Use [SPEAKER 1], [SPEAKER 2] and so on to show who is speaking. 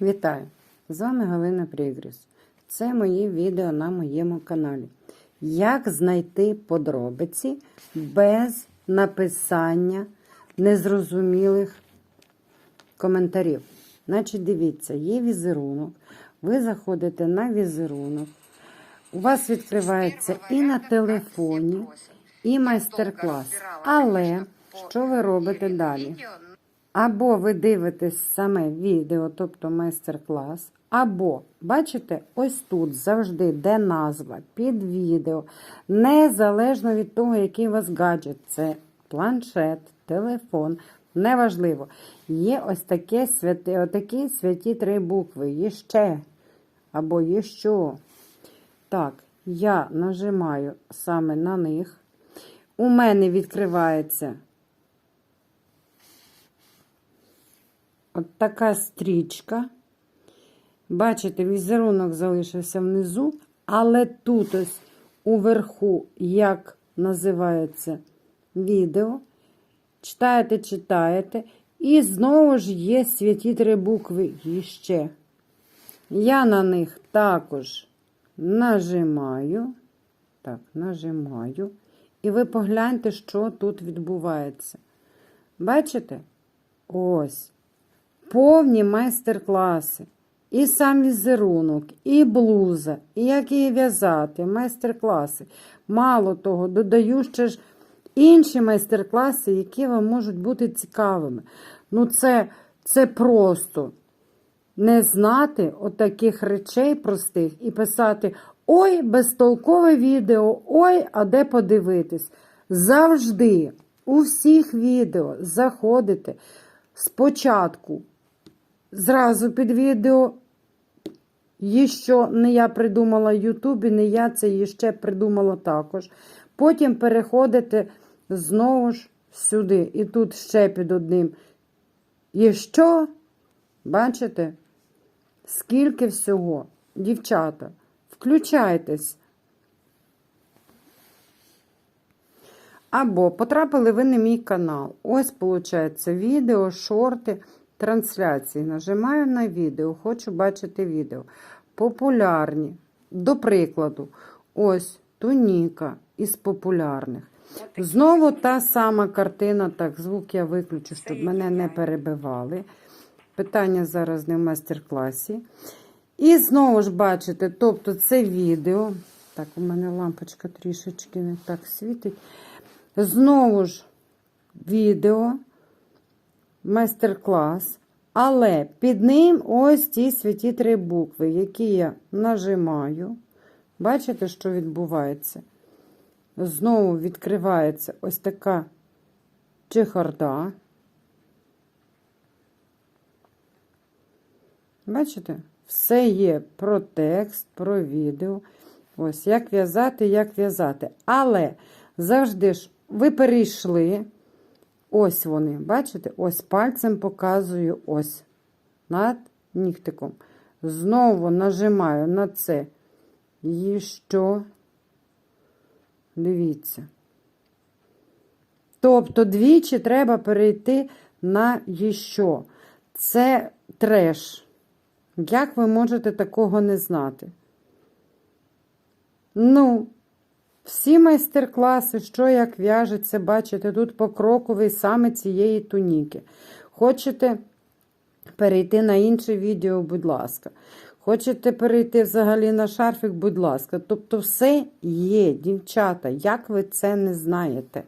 [SPEAKER 1] Вітаю! З вами Галина Прігріс. Це мої відео на моєму каналі. Як знайти подробиці без написання незрозумілих коментарів. Значить, дивіться, є візерунок. Ви заходите на візерунок. У вас відкривається і на телефоні, і майстер-клас. Але що ви робите далі? Або ви дивитесь саме відео, тобто майстер-клас, або, бачите, ось тут завжди де назва під відео, незалежно від того, який у вас гаджет, це планшет, телефон, неважливо. Є ось таке святі, отакі святі три букви. Є або є що. Так, я нажимаю саме на них. У мене відкривається От така стрічка. Бачите, візерунок залишився внизу, але тут ось уверху, як називається відео. Читаєте, читаєте. І знову ж є святі три букви іще. Я на них також нажимаю. Так, нажимаю. І ви погляньте, що тут відбувається. Бачите? Ось повні майстер-класи. І сам візерунок, і блуза, і як її в'язати, майстер-класи. Мало того, додаю ще ж інші майстер-класи, які вам можуть бути цікавими. Ну, це, це просто не знати отаких речей простих і писати: ой, безтолкове відео, ой, а де подивитись. Завжди у всіх відео заходите спочатку зразу під відео. І що не я придумала в Ютубі, не я це ще придумала також. Потім переходите знову ж сюди. І тут ще під одним. І що? Бачите? Скільки всього, дівчата, включайтесь. Або потрапили ви на мій канал. Ось, виходить, відео, шорти трансляції. Нажимаю на відео, хочу бачити відео. Популярні. До прикладу, ось туніка із популярних. Знову та сама картина. Так, звук я виключу, щоб мене не перебивали. Питання зараз не в майстер-класі. І знову ж бачите, тобто це відео. Так, у мене лампочка трішечки не так світить. Знову ж відео майстер-клас, але під ним ось ті святі три букви, які я нажимаю. Бачите, що відбувається? Знову відкривається ось така чехарда. Бачите? Все є про текст, про відео. Ось, як в'язати, як в'язати. Але завжди ж ви перейшли. Ось вони, бачите? Ось пальцем показую ось над нігтиком. Знову нажимаю на це. І що? Дивіться. Тобто двічі треба перейти на «Що». Це треш. Як ви можете такого не знати? Ну, всі майстер-класи, що як в'яжеться, бачите, тут покроковий саме цієї туніки. Хочете перейти на інше відео, будь ласка. Хочете перейти взагалі на шарфік, будь ласка. Тобто, все є, дівчата, як ви це не знаєте.